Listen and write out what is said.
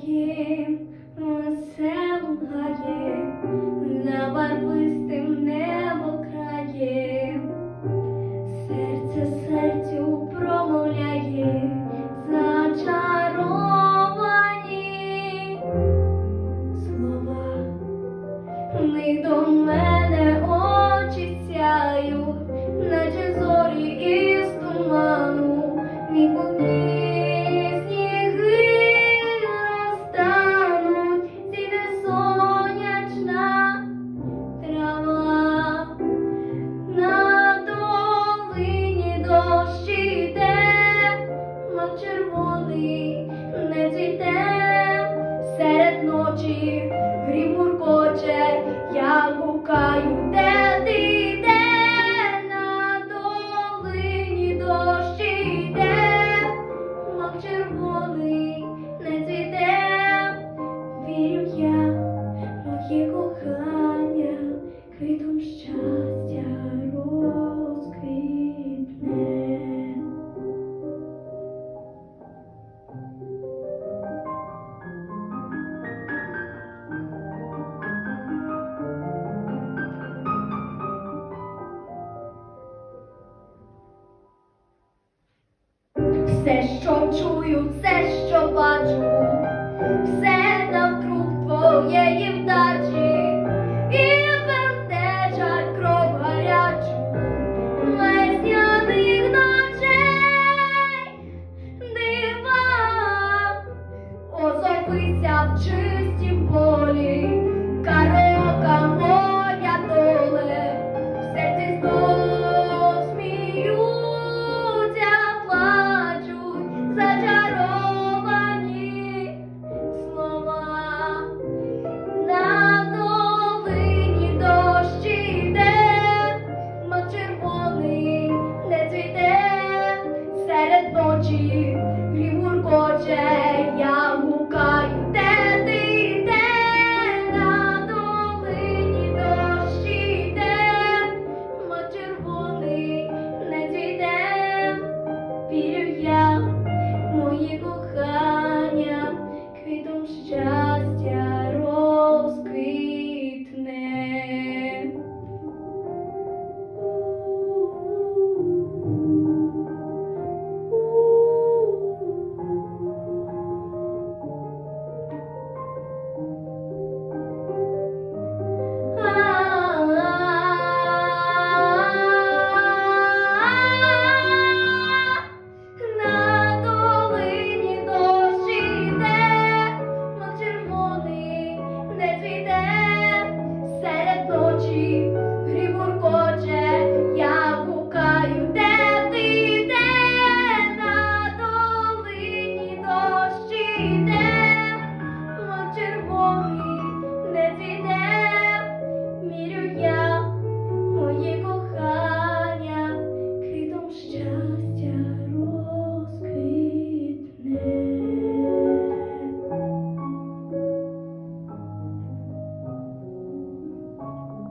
своїм веселим гаєм, на барвистим небо краєм, серце серцю промовляє зачаровані ночі грім гуркоче, я гукаю, де Все, що чую, все, що бачу, все навкруг твоєї вдачі, і бентежать кров гарячу, ночей, дива, озовися в чистім полі, карока